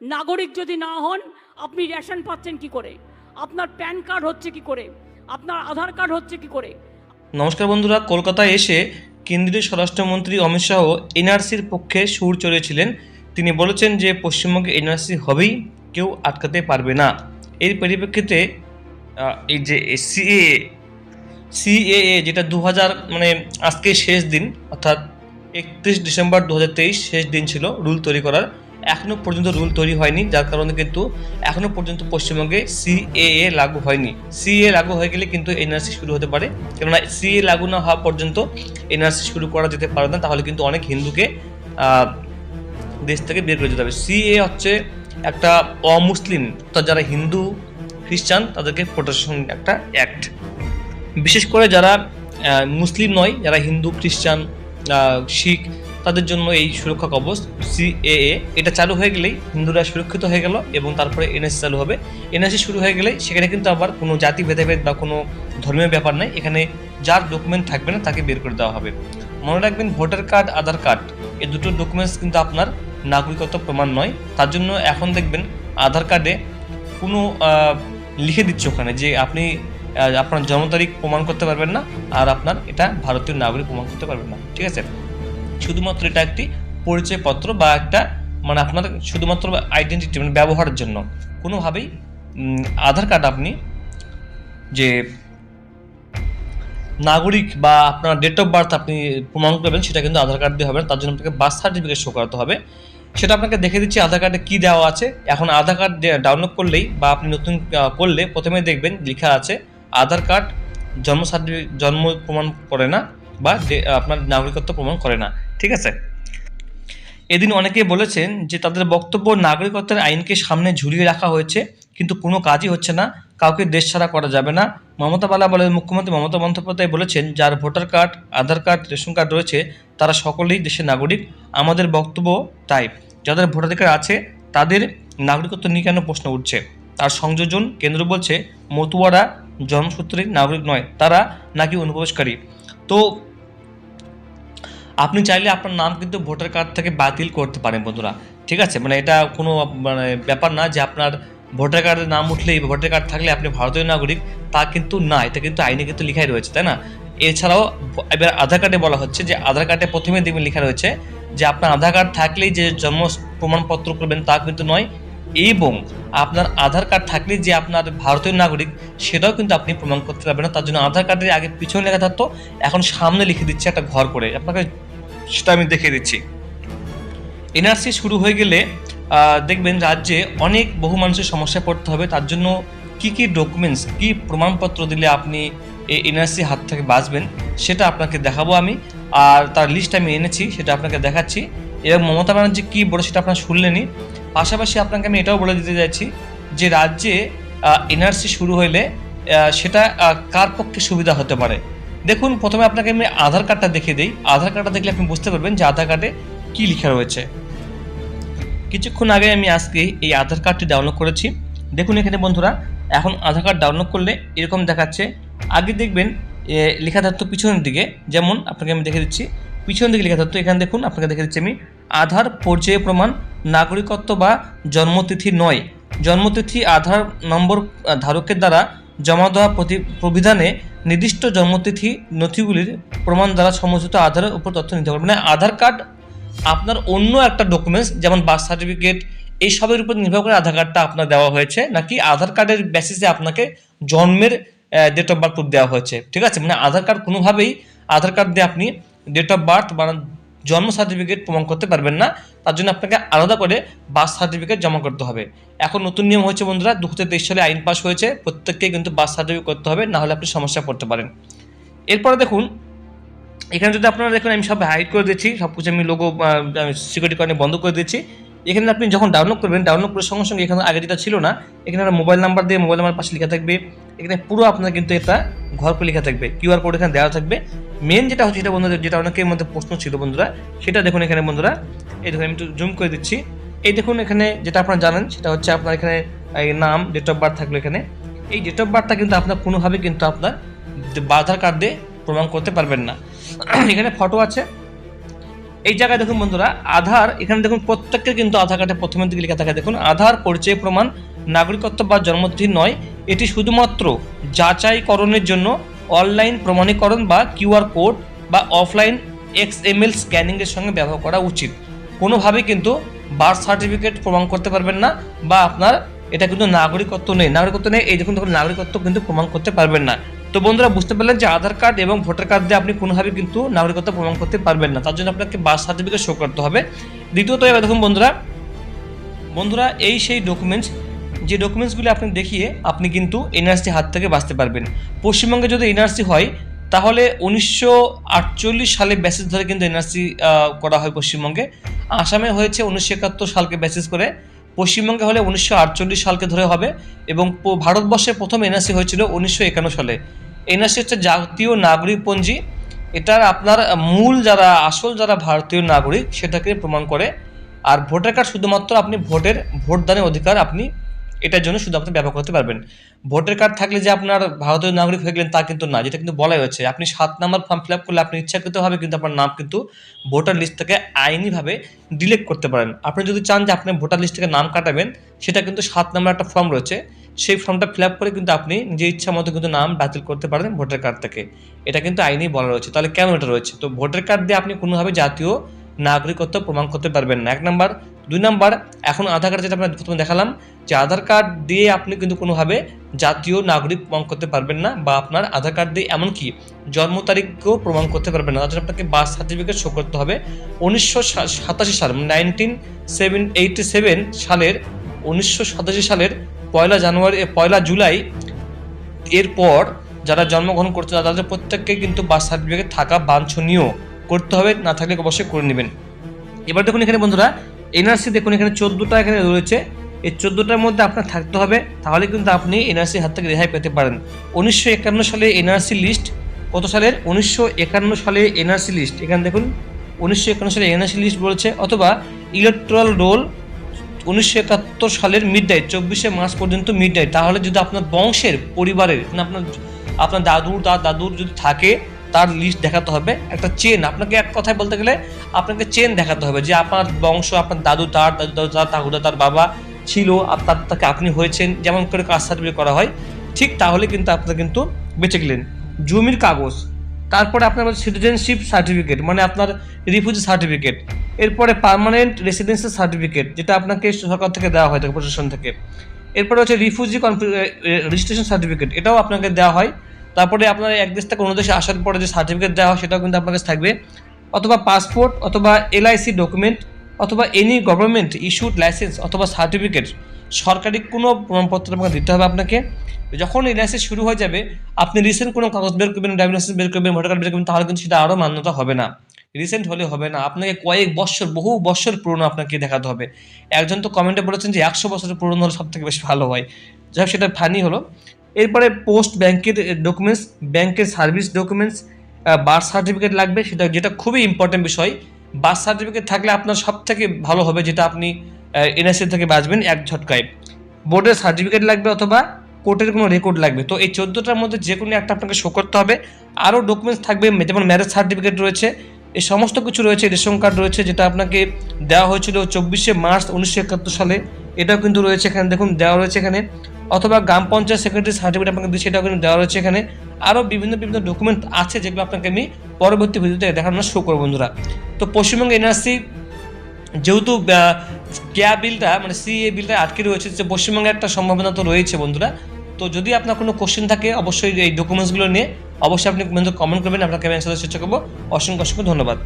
নাগরিক যদি না হন, আপনি রেশন পাচ্ছেন কি করে? আপনার প্যান কার্ড হচ্ছে কি করে? আপনার আধার কার্ড হচ্ছে কি করে? নমস্কার বন্ধুরা, কলকাতায় এসে কেন্দ্রীয় স্বরাষ্ট্রমন্ত্রী অমিত শাহ এনআরসির পক্ষে সুর চড়িয়েছিলেন তিনি বলেছেন যে পশ্চিমবঙ্গে এনআরসি হবেই, কেউ আটকাতে পারবে না। এর পরিপ্রেক্ষিতে এই যে সিএ সিএএ যেটা দু হাজার মানে আজকে শেষ দিন, অর্থাৎ একত্রিশ ডিসেম্বর দু হাজার তেইশ শেষ দিন ছিল, রুল তৈরি করার এখনও পর্যন্ত রুল তৈরি হয়নি, যার কারণে কিন্তু এখনও পর্যন্ত পশ্চিমবঙ্গে সিএএ লাগু হয়নি। সিএ লাগু হয়ে গেলে কিন্তু এনআরসি শুরু হতে পারে। কেননা সিএ লাগু না হওয়া পর্যন্ত এনআরসি শুরু করা যেতে পারে না, তাহলে কিন্তু অনেক হিন্দুকে দেশ থেকে বের করে যেতে হবে। সিএ হচ্ছে একটা অমুসলিম অর্থাৎ যারা হিন্দু, খ্রিস্টান, তাদেরকে প্রোটেকশন একটা অ্যাক্ট বিশেষ করে যারা মুসলিম নয়, যারা হিন্দু, খ্রিস্টান শিখ তাদের জন্য এই সুরক্ষা কবচ সিএএ এটা চালু হয়ে গেলেই হিন্দুরা সুরক্ষিত হয়ে গেল এবং তারপরে এনএসসি চালু হবে। এনএসসি শুরু হয়ে গেলে সেখানে কিন্তু আবার কোনো জাতি ভেদাভেদ বা কোনো ধর্মীয় ব্যাপার নাই। এখানে যার ডকুমেন্ট থাকবে না তাকে বের করে দেওয়া হবে। মনে রাখবেন ভোটার কার্ড আধার কার্ড এই দুটো ডকুমেন্টস কিন্তু আপনার নাগরিকত্ব প্রমাণ নয়। তার জন্য এখন দেখবেন আধার কার্ডে কোনো লিখে দিচ্ছে ওখানে যে আপনি আপনার জন্ম তারিখ প্রমাণ করতে পারবেন না আর আপনার এটা ভারতীয় নাগরিক প্রমাণ করতে পারবেন না। ঠিক আছে? শুধুমাত্র এটা একটি পরিচয়পত্র বা একটা মানে আপনার শুধুমাত্র আইডেন্টিটি মানে ব্যবহারের জন্য। কোনোভাবেই আধার কার্ড আপনি যে নাগরিক বা আপনার ডেট অফ বার্থ আপনি প্রমাণ করবেন, সেটা কিন্তু আধার কার্ড দিয়ে হবে না। তার জন্য আপনাকে বার্থ সার্টিফিকেট শো করাতে হবে। সেটা আপনাকে দেখে দিচ্ছি আধার কার্ডে কী দেওয়া আছে। এখন আধার কার্ড ডাউনলোড করলেই বা আপনি নতুন করলে প্রথমে দেখবেন লেখা আছে আধার কার্ড জন্ম সার্টিফিকেট জন্ম প্রমাণ করে না বা আপনার নাগরিকত্ব প্রমাণ করে না। ঠিক আছে? এদিন অনেকেই বলেছেন যে তাদের বক্তব্য নাগরিকত্বের আইনকে সামনে ঝুলিয়ে রাখা হয়েছে, কিন্তু কোনো কাজই হচ্ছে না, কাউকে দেশ ছাড়া করা যাবে না। মমতা বালা বলে মুখ্যমন্ত্রী মমতা বন্দ্যোপাধ্যায় বলেছেন, যার voter card, Aadhaar card, ration card রয়েছে, তারা সকলেই দেশের নাগরিক। আমাদের বক্তব্য তাই, যাদের ভোটাধিকার আছে, তাদের নাগরিকত্ব নিয়ে কেন প্রশ্ন উঠছে? তার সংযোজন কেন্দ্র বলছে, মতুয়ারা জন্মসূত্রে নাগরিক নয়, তারা নাকি অনুপ্রবেশকারী। তো আপনি চাইলে আপনার নাম কিন্তু ভোটার কার্ড থেকে বাতিল করতে পারেন বন্ধুরা। ঠিক আছে? মানে এটা কোনো মানে ব্যাপার না যে আপনার ভোটার কার্ডের নাম উঠলেই, ভোটার কার্ড থাকলে আপনি ভারতীয় নাগরিক, তা কিন্তু না। এটা কিন্তু আইনে কিন্তু লেখাই রয়েছে, তাই না? এছাড়াও এবার আধার কার্ডে বলা হচ্ছে যে, আধার কার্ডে প্রথমে দেখবেন লেখা রয়েছে যে, আপনার আধার কার্ড থাকলেই যে জন্ম প্রমাণপত্র করবেন তা কিন্তু নয়। এবং আপনার আধার কার্ড থাকলে যে আপনার ভারতীয় নাগরিক, সেটাও কিন্তু আপনি প্রমাণ করতে পারবেন না। তার জন্য আধার কার্ডের আগে পিছনে লেখা থাকতো, এখন সামনে লিখে দিচ্ছে একটা ঘর করে। আপনাকে সেটা আমি দেখিয়ে দিচ্ছি। এনআরসি শুরু হয়ে গেলে দেখবেন রাজ্যে অনেক বহু মানুষের সমস্যায় পড়তে হবে। তার জন্য কি কি ডকুমেন্টস কি প্রমাণপত্র দিলে আপনি এই এনআরসি হাত থেকে বাঁচবেন, সেটা আপনাকে দেখাবো আমি। আর তার লিস্ট আমি এনেছি, সেটা আপনাকে দেখাচ্ছি। এবং মমতা ব্যানার্জি কী বলে সেটা আপনারা শুনলেনই। পাশাপাশি আপনাকে আমি এটাও বলে দিতে চাইছি যে রাজ্যে এনআরসি শুরু হইলে সেটা কার পক্ষে সুবিধা হতে পারে? দেখুন, প্রথমে আপনাকে আমি আধার কার্ডটা দেখিয়ে দিই। আধার কার্ডটা দেখলে আপনি বুঝতে পারবেন যে আধার কার্ডে কী লেখা রয়েছে। কিছুক্ষণ আগে আমি আজকে এই আধার কার্ডটি ডাউনলোড করেছি। দেখুন এখানে বন্ধুরা, এখন আধার কার্ড ডাউনলোড করলে এরকম দেখাচ্ছে। আগে দেখবেন লেখা থাকতো পিছনের দিকে। যেমন, আপনাকে আমি দেখে দিচ্ছি। পিছনের দিকে লেখা থাকতো। এখানে দেখুন, আপনাকে দেখে দিচ্ছি আমি আধার পরিচয় প্রমাণ, নাগরিকত্ব বা জন্মতিথি নয়। জন্মতিথি আধার নম্বর ধারকের দ্বারা জমা দেওয়া প্রতি, প্রবিধানে নির্দিষ্ট জন্মতিথি নথিগুলির প্রমাণ দ্বারা সমর্থিত আধারের উপর তথ্য নিতে পারবে মানে আধার কার্ড, আপনার অন্য একটা ডকুমেন্টস যেমন বার্থ সার্টিফিকেট এই সবের উপর নির্ভর করে আধার কার্ডটা আপনার দেওয়া হয়েছে, নাকি আধার কার্ডের বেসিসে আপনাকে জন্মের ডেট অফ বার্থ দেওয়া হয়েছে। ঠিক আছে? মানে আধার কার্ড কোনোভাবেই, আধার কার্ড দিয়ে আপনি ডেট অফ বার্থ বা জন্ম সার্টিফিকেট প্রমাণ করতে পারবেন না, তার জন্য আপনাকে আলাদা করে বার্থ সার্টিফিকেট জমা করতে হবে। এখন নতুন নিয়ম হয়েছে বন্ধুরা, দু হাজার তেইশ সালে আইন পাস হয়েছে, প্রত্যেককে কিন্তু বার্থ সার্টিফিকেট করতে হবে, না হলে আপনি সমস্যা পড়তে পারেন। এরপরে দেখুন, এখানে যদি আপনারা দেখুন, আমি সব হাইড করে দিচ্ছি সব কিছু আমি লোগো সিকিউরিটি কারণে বন্ধ করে দিচ্ছি এখানে আপনি যখন ডাউনলোড করবেন ডাউনলোড করার সঙ্গে সঙ্গে এখানে আগে যেটা ছিল না, এখানে একটা মোবাইল নাম্বার দিয়ে মোবাইল নাম্বার পাশে লেখা থাকবে। এখানে পুরো আপনার কিন্তু এটা ঘর করে লেখা থাকবে। কিউআর কোড এখানে দেওয়া থাকবে। মেন যেটা হচ্ছে যেটা বন্ধুদের যেটা অনেকের মধ্যে প্রশ্ন ছিল বন্ধুরা, সেটা দেখুন এখানে বন্ধুরা। এই দেখুন, আমি একটু জুম করে দিচ্ছি। এই দেখুন এখানে যেটা আপনারা জানেন, সেটা হচ্ছে আপনার এখানে নাম ডেট অফ বার্থ থাকল এখানে। এই ডেট অফ বার্থটা কিন্তু আপনার কোনোভাবে কিন্তু আপনার আধার কার্ড দিয়ে প্রমাণ করতে পারবেন না। এখানে ফটো আছে। এই জায়গায় দেখুন বন্ধুরা, আধার, এখানে দেখুন প্রত্যেকের কিন্তু আধার কার্ডে প্রথমের দিকে লেখা থাকে। দেখুন, আধার, পরিচয় প্রমাণ, নাগরিকত্ব বা জন্মতিথি নয়, এটি শুধুমাত্র যাচাইকরণের জন্য অনলাইন প্রমাণীকরণ বা কিউআর কোড বা অফলাইন এক্স এম এল স্ক্যানিংয়ের সঙ্গে ব্যবহার করা উচিত। কোনোভাবেই কিন্তু বার্থ সার্টিফিকেট প্রমাণ করতে পারবেন না বা আপনার এটা কিন্তু নাগরিকত্ব নেই। নাগরিকত্ব নেই, এই দেখুন দেখুন, নাগরিকত্ব কিন্তু প্রমাণ করতে পারবেন না। তো বন্ধুরা, বুঝতে পারলেন যে আধার কার্ড এবং ভোটার কার্ড দিয়ে আপনি কোনোভাবে কিন্তু নাগরিকত্ব প্রমাণ করতে পারবেন না। তার জন্য আপনাকে বার্থ সার্টিফিকেট শো করতে হবে। দ্বিতীয়ত এবার দেখুন বন্ধুরা বন্ধুরা, এই সেই ডকুমেন্টস যে ডকুমেন্টসগুলি আপনি দেখিয়ে আপনি কিন্তু এনআরসি হাত থেকে বাঁচতে পারবেন। পশ্চিমবঙ্গে যদি এনআরসি হয়, তাহলে উনিশশো আটচল্লিশ সালে বেসিস ধরে কিন্তু এনআরসি করা হয় পশ্চিমবঙ্গে। আসামে হয়েছে উনিশশো একাত্তর সালকে বেসিস করে। পশ্চিমবঙ্গে হলে উনিশশো আটচল্লিশ সালকে ধরে হবে এবং ভারতবর্ষে প্রথম এনআরসি হয়েছিল উনিশশো একান্ন সালে। এনআরসি হচ্ছে জাতীয় নাগরিক পঞ্জি এটার আপনার মূল যারা, আসল যারা ভারতীয় নাগরিক, সেটাকে প্রমাণ করে। আর ভোটার কার্ড শুধুমাত্র আপনি ভোটের, ভোটদানের অধিকার আপনি এটার জন্য শুধু আপনি ব্যবহার করতে পারবেন। ভোটার কার্ড থাকলে যে আপনার ভারতীয় নাগরিক হয়ে গেলেন তা কিন্তু না, যেটা কিন্তু বলাই হয়েছে। আপনি সাত নাম্বার ফর্ম ফিল আপ করলে আপনি ইচ্ছাকৃতভাবে কিন্তু আপনার নাম কিন্তু ভোটার লিস্ট থেকে আইনিভাবে ডিলিট করতে পারেন। আপনি যদি চান যে আপনি ভোটার লিস্ট থেকে নাম কাটাবেন, সেটা কিন্তু সাত নাম্বার একটা ফর্ম রয়েছে। সেই ফর্মটা ফিল আপ করে কিন্তু আপনি নিজের ইচ্ছা মতো কিন্তু নাম বাতিল করতে পারেন ভোটার কার্ড থেকে। এটা কিন্তু আইনি বলা রয়েছে। তাহলে কেন এটা রয়েছে? তো ভোটার কার্ড দিয়ে আপনি কোনোভাবে জাতীয় নাগরিকত্ব প্রমাণ করতে পারবেন না। এক নাম্বার। দুই নাম্বার, এখন আধার কার্ড যেটা আপনার প্রথমে দেখালাম, যে আধার কার্ড দিয়ে আপনি কিন্তু কোনোভাবে জাতীয় নাগরিক প্রমাণ করতে পারবেন না, বা আপনার আধার কার্ড দিয়ে এমনকি জন্ম তারিখকেও প্রমাণ করতে পারবেন না। তার জন্য আপনাকে বার্থ সার্টিফিকেট শো করতে হবে। উনিশশো সাতাশি সাল নাইনটিন সেভেন এইটি সেভেন সালের উনিশশো সাতাশি সালের পয়লা জানুয়ারি পয়লা জুলাই এরপর যারা জন্মগ্রহণ করছে, তাদের প্রত্যেককে কিন্তু বার্থ সার্টিফিকেট থাকা বাঞ্ছনীয়। করতে হবে, না থাকলে অবশ্যই করে নেবেন। এবার দেখুন এখানে বন্ধুরা এনআরসি দেখুন এখানে চোদ্দোটা এখানে রয়েছে। এই চোদ্দোটার মধ্যে আপনার থাকতে হবে, তাহলে কিন্তু আপনি এনআরসি হাত থেকে রেহাই পেতে পারেন। উনিশশো একান্ন সালে এনআরসি লিস্ট কত সালের? উনিশশো একান্ন সালে এনআরসি লিস্ট এখানে দেখুন, উনিশশো একান্ন সালে এনআরসি লিস্ট বলেছে, অথবা ইলেকট্রাল রোল উনিশশো একাত্তর সালের মিড নাইট চব্বিশে মার্চ পর্যন্ত মিড নাইট তাহলে যদি আপনার বংশের, পরিবারের আপনার আপনার দাদুর দাদুর যদি থাকে তার লিস্ট দেখাতে হবে। একটা চেন আপনাকে এক কথায় বলতে গেলে আপনাকে চেন দেখাতে হবে যে আপনার বংশ, আপনার দাদু তার, দাদু দাদু তার ঠাকুরদা তার বাবা ছিল আর তার, তাকে আপনি হয়েছেন, যেমন করে কাস্ট সার্টিফিকেট করা হয়, ঠিক তাহলে কিন্তু আপনার কিন্তু বেঁচে গেলেন। জমির কাগজ, তারপরে আপনার সিটিজেনশিপ সার্টিফিকেট মানে আপনার রিফিউজি সার্টিফিকেট এরপরে পার্মানেন্ট রেসিডেন্সিয়াল সার্টিফিকেট যেটা আপনাকে সরকার থেকে দেওয়া হয় থাকে প্রশাসন থেকে। এরপরে হচ্ছে রিফিউজি রেজিস্ট্রেশন সার্টিফিকেট এটাও আপনাকে দেওয়া হয়। তারপরে আপনার এক দেশ থেকে অন্য দেশে আসার পরে যে সার্টিফিকেট দেওয়া হয়, সেটাও কিন্তু আপনার কাছে থাকবে। অথবা পাসপোর্ট অথবা এলআইসি ডকুমেন্ট অথবা এনি গভর্নমেন্ট ইস্যুড লাইসেন্স অথবা সার্টিফিকেট সরকারি কোনো প্রমাণপত্র আপনাকে দিতে হবে আপনাকে। যখন এই লাইসেন্স শুরু হয়ে যাবে, আপনি রিসেন্ট কোনো কাগজ বের করবেন ড্রাইভিং লাইসেন্স বের করবেন ভোটার কার্ড বের করবেন, তাহলে কিন্তু সেটা আরও মান্যতা হবে না। রিসেন্ট হলে হবে না। আপনাকে কয়েক বছর, বহু বছর পুরনো আপনাকে দেখাতে হবে। একজন তো কমেন্টে বলেছেন যে একশো বছরের পুরনো হলে সব থেকে বেশি ভালো হয়। যাই সেটা ফানি হলো। এরপরে পোস্ট ব্যাংকের ডকুমেন্টস ব্যাংকের সার্ভিস ডকুমেন্টস বার্থ সার্টিফিকেট লাগবে। সেটা, যেটা খুবই ইম্পর্টেন্ট বিষয়। বার্থ সার্টিফিকেট থাকলে আপনার সব থেকে ভালো হবে যেটা আপনি এনএসএ থেকে বাঁচবেন এক ঝটকায়। বোর্ডের সার্টিফিকেট লাগবে অথবা কোর্টের কোনো রেকর্ড লাগবে। তো এই চোদ্দোটার মধ্যে যে কোনো একটা আপনাকে শো করতে হবে। আরও ডকুমেন্টস থাকবে, যেমন ম্যারেজ সার্টিফিকেট রয়েছে। এই সমস্ত কিছু রয়েছে, রেশন কার্ড রয়েছে, যেটা আপনাকে দেওয়া হয়েছিল চব্বিশে মার্চ উনিশশো একাত্তর সালে। এটাও কিন্তু রয়েছে এখানে, দেখুন, দেওয়া রয়েছে এখানে। অথবা গ্রাম পঞ্চায়েত সেক্রেটারি সার্টিফিকেট আপনাকে দিচ্ছে সেটাও কিন্তু দেওয়া রয়েছে এখানে। আরও বিভিন্ন বিভিন্ন ডকুমেন্ট আছে যেগুলো আপনাকে আমি পরবর্তী ভিডিওতে দেখানোর শো করব বন্ধুরা। তো পশ্চিমবঙ্গ এনআরসি যেহেতু কেয়া বিলটা মানে সিএ বিলটা আটকে রয়েছে, যে পশ্চিমবঙ্গে একটা সম্ভাবনা তো রয়েছে বন্ধুরা। তো যদি আপনার কোনো কোশ্চেন থাকে, অবশ্যই এই ডকুমেন্টসগুলো নিয়ে অবশ্যই আপনি কমেন্ট করবেন, আপনাকে আমি অ্যান্সার চেষ্টা করব। অসংখ্য অসংখ্য ধন্যবাদ।